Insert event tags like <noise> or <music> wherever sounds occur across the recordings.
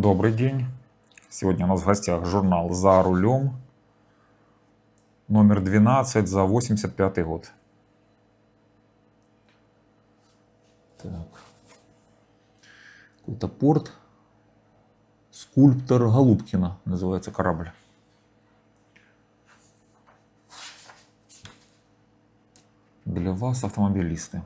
Добрый день. Сегодня у нас в гостях журнал «За рулем», номер 12 за 85 год. Так. Какой-то порт. Скульптор Голубкина называется корабль. Для вас, автомобилисты.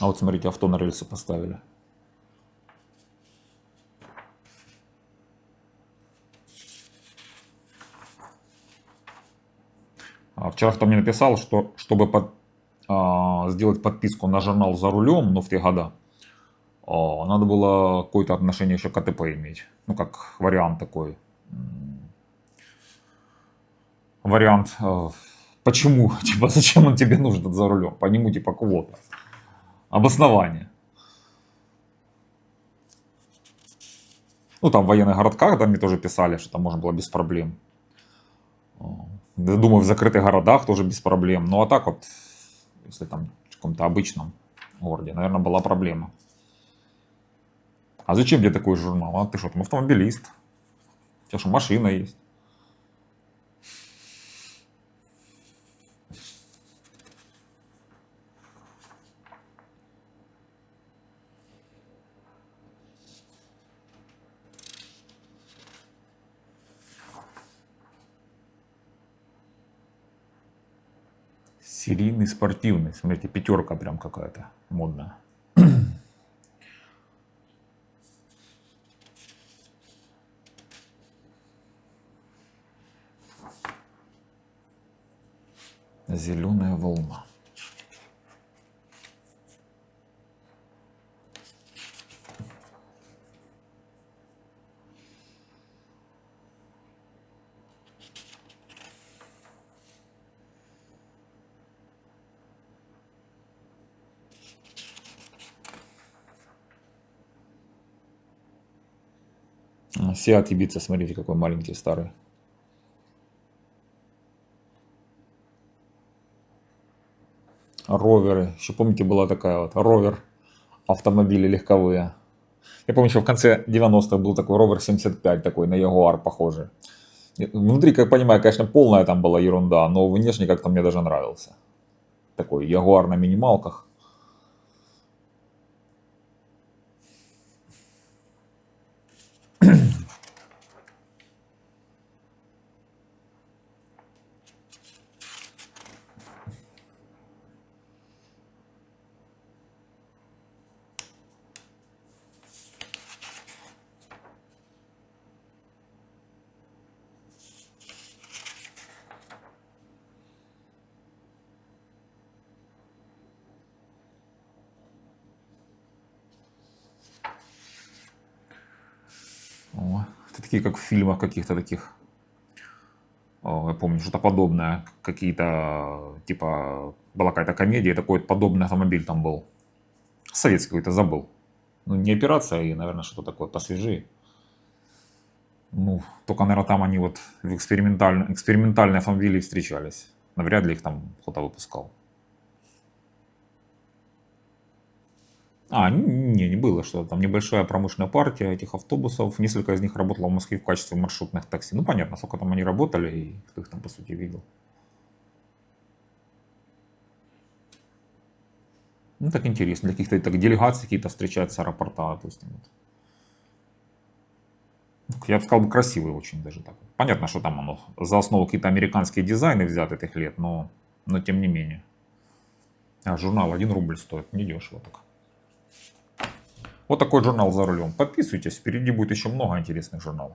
А вот смотрите, авто на рельсы поставили. А Вчера кто мне написал, что чтобы под- а, сделать подписку на журнал «За рулем», ну, в те года, а, надо было какое-то отношение еще к АТП иметь. Ну, как вариант такой. Вариант, э, почему, <laughs> типа, зачем он тебе нужен за рулем? По нему, типа, квота. Обоснование. Ну, там в военных городках, да, мне тоже писали, что там можно было без проблем. Да, Думаю, в закрытых городах тоже без проблем. Ну, а так вот, если там в каком-то обычном городе, наверное, была проблема. А зачем тебе такой журнал? А ты что, там автомобилист? У тебя что, машина есть? Серийный спортивный. Смотрите, пятерка прям какая-то модная. Зеленая волна. Сиат Ибица, смотрите, какой маленький старый. Роверы. Еще помните, была такая вот ровер. Автомобили легковые. Я помню, еще в конце 90-х был такой ровер 75, такой на Ягуар похожий. Внутри, как понимаю, конечно, полная там была ерунда, но внешне как-то мне даже нравился. Такой Ягуар на минималках. Такие, как в фильмах каких-то таких. Я помню, что-то подобное. Какие-то, типа, была какая-то комедия, такой подобный автомобиль там был. Советский какой-то, забыл. Ну, не операция, и, наверное, что-то такое посвежее. Ну, только, наверное, там они вот в экспериментальные, экспериментальные автомобили встречались. Навряд ли их там кто-то выпускал. А, не, не было что Там небольшая промышленная партия этих автобусов. Несколько из них работало в Москве в качестве маршрутных такси. Ну, понятно, сколько там они работали и кто их там, по сути, видел. Ну, так интересно. Для каких-то так, делегаций какие-то встречаются аэропорта. То есть, вот. Ну, Я бы сказал, красивый очень даже так. Понятно, что там оно за основу какие-то американские дизайны взяты этих лет, но, но тем не менее. А, журнал 1 рубль стоит, недешево так. Вот такой журнал за рулем. Подписывайтесь, впереди будет еще много интересных журналов.